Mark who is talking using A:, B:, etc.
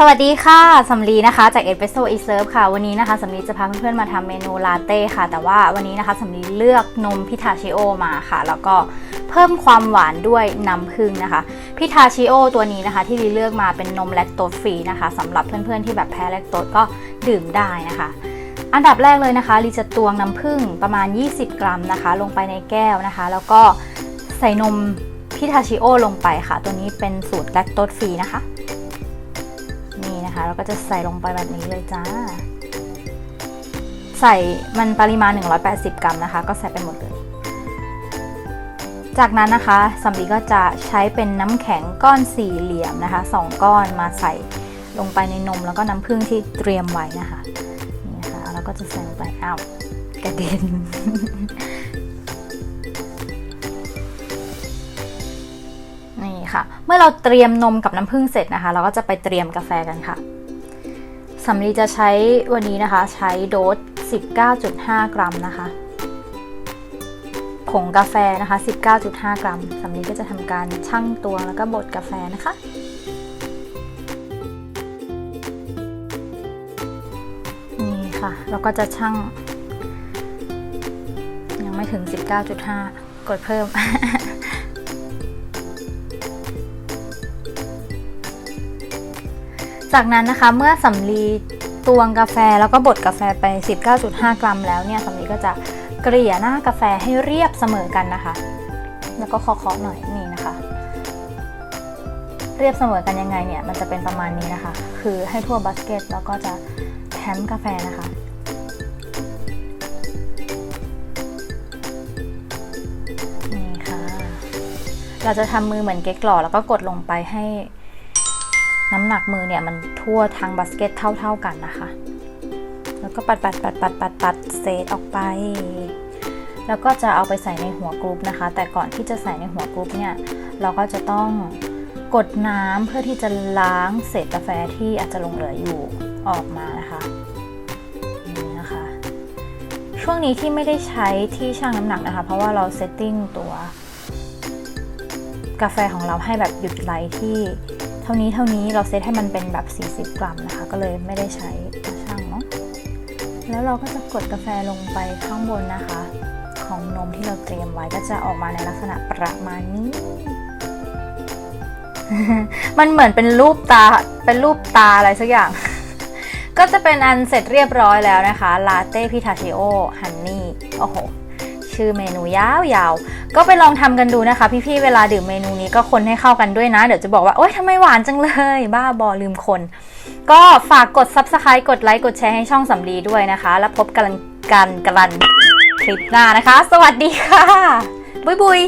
A: สวัสดีค่ะสำลีนะคะจาก e s p r e s s o e s e r v e ค่ะ วันนี้นะคะสำลีจะพาเพื่อนๆมาทำเมนูลาเต้ค่ะ แต่ว่าวันนี้นะคะสำลีเลือกนมพิทาชิโอมาค่ะ แล้วก็เพิ่มความหวานด้วยน้ำผึ้งนะคะพิทาชิโอตัวนี้นะคะ ที่ลีเลือกมาเป็นนมแลคโตสฟรีนะคะสำหรับเพื่อนๆที่แบบแพ้แลคโตสก็ดื่มได้นะคะ อันดับแรกเลยนะคะลีจะตวงน้ำผึ้งประมาณ 20 กรัมนะคะ ลงไปในแก้วนะคะ แล้วก็ใส่นมพิทาชิโอลงไปค่ะ ตัวนี้เป็นสูตรแลคโตสฟรีนะคะ นะคะ เราก็จะใส่ลงไปแบบนี้เลยจ้า ใส่มันปริมาณ 180 กรัมนะคะ ก็ใส่ไปหมดเลย จากนั้นนะคะสำลีก็จะใช้เป็นน้ำแข็งก้อนสี่เหลี่ยมนะคะสองก้อนมาใส่ลงไปในนมแล้วก็น้ำผึ้งที่เตรียมไว้นะคะนี่นะคะแล้วก็จะใส่ลงไปอ้าวกระเด็น ค่ะ เมื่อเราเตรียมนมกับน้ำผึ้งเสร็จนะคะ เราก็จะไปเตรียมกาแฟกันค่ะสำลีจะใช้วันนี้นะคะ ใช้โดส 19.5 กรัมนะคะผงกาแฟนะคะ 19.5 กรัมสำลีก็จะทำการชั่งตวงแล้วก็บดกาแฟนะคะ นี่ค่ะ แล้วก็จะชั่ง ยังไม่ถึง 19.5 กดเพิ่ม จากนั้นนะคะเมื่อสำลีตวงกาแฟแล้วก็บดกาแฟไป 19.5 กรัมแล้วเนี่ยสำลีก็จะเกลี่ยหน้ากาแฟให้เรียบเสมอกันนะคะ แล้วก็เคาะๆหน่อยนี่นะคะ เรียบเสมอกันยังไงเนี่ยมันจะเป็นประมาณนี้นะคะ คือให้ทั่วบาสเกตแล้วก็จะแถมกาแฟนะคะนี่ค่ะ เราจะทำมือเหมือนเก๊กหล่อแล้วก็กดลงไปให้ำหนักมือเนี่ยมันทั่วทั้งบาสเกตเท่า ๆกันนะคะ แล้วก็ปัดปัดปัดปัดปัดปัดเศษออกไป แล้วก็จะเอาไปใส่ในหัวกรุ๊ปนะคะ แต่ก่อนที่จะใส่ในหัวกรุ๊ปเนี่ยเราก็จะต้องกดน้ำเพื่อที่จะล้างเศษกาแฟที่อาจจะหลงเหลืออยู่ออกมานะคะนี่นะคะ ช่วงนี้ที่ไม่ได้ใช้ที่ชั่งน้ำหนักนะคะ เพราะว่าเราเซตติ้งตัว กาแฟของเราให้แบบหยุดไหลที่ ท่านี้เท่านี้เราเซตให้มันเป็นแบบ 40 กรัมนะคะ ก็เลยไม่ได้ใช้ช่างเนาะแล้วเราก็จะกดกาแฟลงไปข้างบนนะคะ ของนมที่เราเตรียมไว้ก็จะออกมาในลักษณะประมาณนี้ มันเหมือนเป็นรูปตาเป็นรูปตาอะไรสักอย่าง ก็จะเป็นอันเสร็จเรียบร้อยแล้วนะคะลาเต้พิทาเชโอฮันนี่โอ้โห ชื่อเมนูยาวๆ ก็ไปลองทำกันดูนะคะ พี่ๆ เวลาดื่มเมนูนี้ก็คนให้เข้ากันด้วยนะ เดี๋ยวจะบอกว่า โอ๊ยทำไมหวานจังเลย บ้าบอลืมคน ก็ฝากกด Subscribe กดไลค์ กดแชร์ให้ช่องสำลีด้วยนะคะ แล้วพบกันกันกันคลิปหน้านะคะ สวัสดีค่ะ บุยบุย